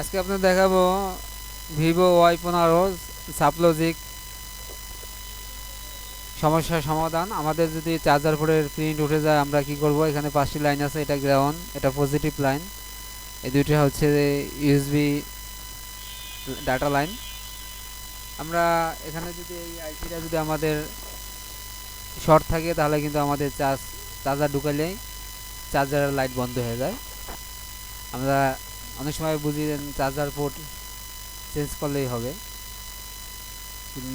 আজকে আপনাদের দেখাবো ভিভো ওয়াই পনেরো সাপলজিক। সমস্যার সমাধান। আমাদের যদি চার্জার পোর্টের প্রিন্ট উঠে যায়, আমরা কি করব? এখানে পাঁচটি লাইন আছে, এটা গ্রাউন্ড এটা পজিটিভ লাইন এই দুইটা হচ্ছে ইউএসবি ডাটা লাইন আমরা এখানে যদি এই আইসিটা যদি আমাদের শর্ট থাকে, তাহলে কিন্তু আমাদের চার্জ চার্জার ঢুকালেই চার্জারের লাইট বন্ধ হয়ে যায়। আমরা অনেক সময় বুঝি চার্জার পোর্ট চেঞ্জ করলেই হবে।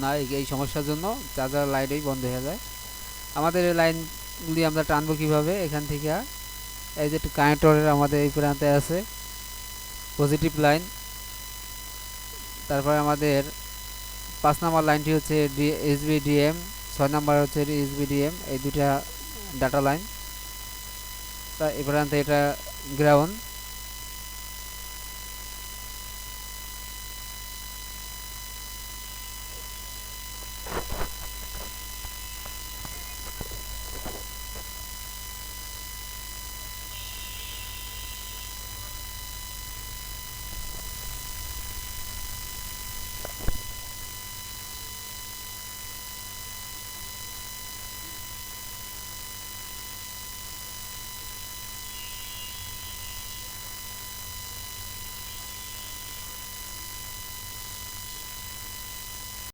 না, এই- সমস্যার জন্য চার্জার লাইটই বন্ধ হয়ে যায়। আমাদের এই লাইনগুলি আমরা টানবো কীভাবে? এখান থেকে এই যে কানেক্টরের আমাদের এই প্রান্তে আছে পজিটিভ লাইন তারপরে আমাদের পাঁচ নাম্বার লাইনটি হচ্ছে ডি এসবি ডিএম ছয় নাম্বার হচ্ছে এসবি ডিএম এই দুটা ডাটা লাইন তা এই প্রান্তে এটা গ্রাউন্ড